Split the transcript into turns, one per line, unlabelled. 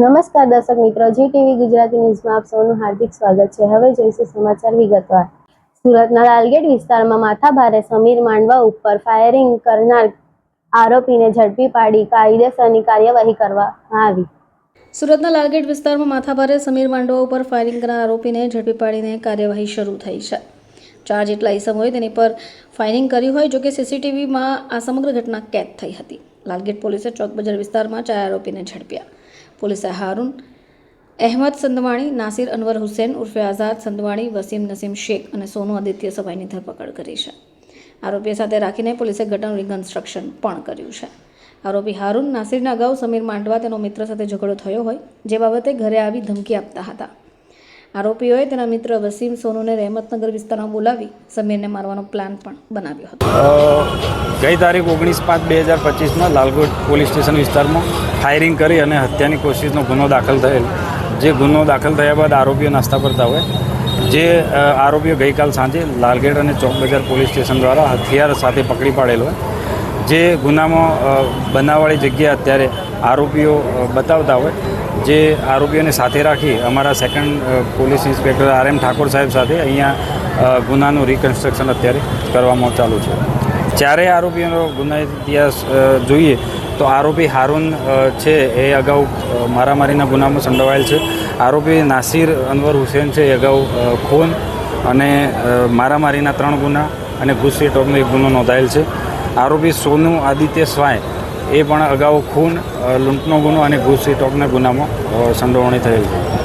નમસ્કાર દર્શક મિત્રો, જી ટીવી ગુજરાતી ન્યૂઝમાં આપ સૌનું હાર્દિક સ્વાગત છે. હવે જોઈશું સમાચાર વિગતવાર. સુરતના લાલગેટ વિસ્તારમાં માથાભારે સમીર માંડવા ઉપર ફાયરિંગ કરનાર આરોપીને ઝડપી પાડી કાયદેસરની કાર્યવાહી કરવામાં આવી.
સુરતના લાલગેટ વિસ્તારમાં માથાભારે સમીર માંડવા ઉપર ફાયરિંગ કરનાર આરોપીને ઝડપી પાડીને કાર્યવાહી શરૂ થઈ છે. ચાર જેટલા ઇસમોએ તેની પર ફાયરિંગ કર્યું હોય જોકે સીસીટીવીમાં આ સમગ્ર ઘટના કેદ થઈ હતી. લાલગેટ પોલીસે ચોક બજાર વિસ્તારમાં ચાર આરોપીને ઝડપ્યા. પોલીસે હારૂન અહેમદ સંદવાણી, નાસિર અનવર હુસેન ઉર્ફે આઝાદ સંદવાણી, વસીમ નસીમ શેખ અને સોનુ આદિત્ય સભાઈની ધરપકડ કરી છે. આરોપીઓ સાથે રાખીને પોલીસે ઘટનાનું રિકન્સ્ટ્રક્શન પણ કર્યું છે. આરોપી હારૂન નાસિરના અગાઉ સમીર માંડવા તેનો મિત્ર સાથે ઝઘડો થયો હોય, જે બાબતે ઘરે આવી ધમકી આપતા હતા. આરોપીઓએ તેના મિત્ર વસીમ સોનુને રહેમતનગર વિસ્તારમાં બોલાવી સમીરને મારવાનો પ્લાન પણ બનાવ્યો હતો.
ગઈ તારીખ ઓગણીસ પાંચ બે હજાર પચીસમાં લાલગોટ પોલીસ સ્ટેશન વિસ્તારમાં ફાયરિંગ કરી અને હત્યાની કોશિશનો ગુનો દાખલ થયેલ. જે ગુનો દાખલ થયા બાદ આરોપીઓ નાસ્તા પડતા હોય. જે આરોપીઓ ગઈકાલ સાંજે લાલગેટ અને ચોક બજાર પોલીસ સ્ટેશન દ્વારા હથિયાર સાથે પકડી પાડેલ હોય. જે ગુનામાં બનાવવાળી જગ્યા અત્યારે આરોપીઓ બતાવતા હોય. જે આરોપીઓને સાથે રાખી અમારા second police inspector R M Thakor સાહેબ સાથે અહીંયા ગુનાનું રિકન્સ્ટ્રક્શન અત્યારે કરવામાં ચાલુ છે. ચારેય આરોપીઓનો ગુના ઇતિહાસ જોઈએ તો આરોપી હારૂન છે એ અગાઉ મારામારીના ગુનામાં સંડોવાયેલ છે. આરોપી નાસિર અનવર હુસેન છે એ અગાઉ ખૂન અને મારામારીના ત્રણ ગુના અને ઘૂસી ટોકનો એક ગુનો નોંધાયેલ છે. આરોપી સોનુ આદિત્ય સ્વાય એ પણ અગાઉ ખૂન લૂંટનો ગુનો અને ઘૂસી ટોકના ગુનામાં સંડોવણી થયેલ છે.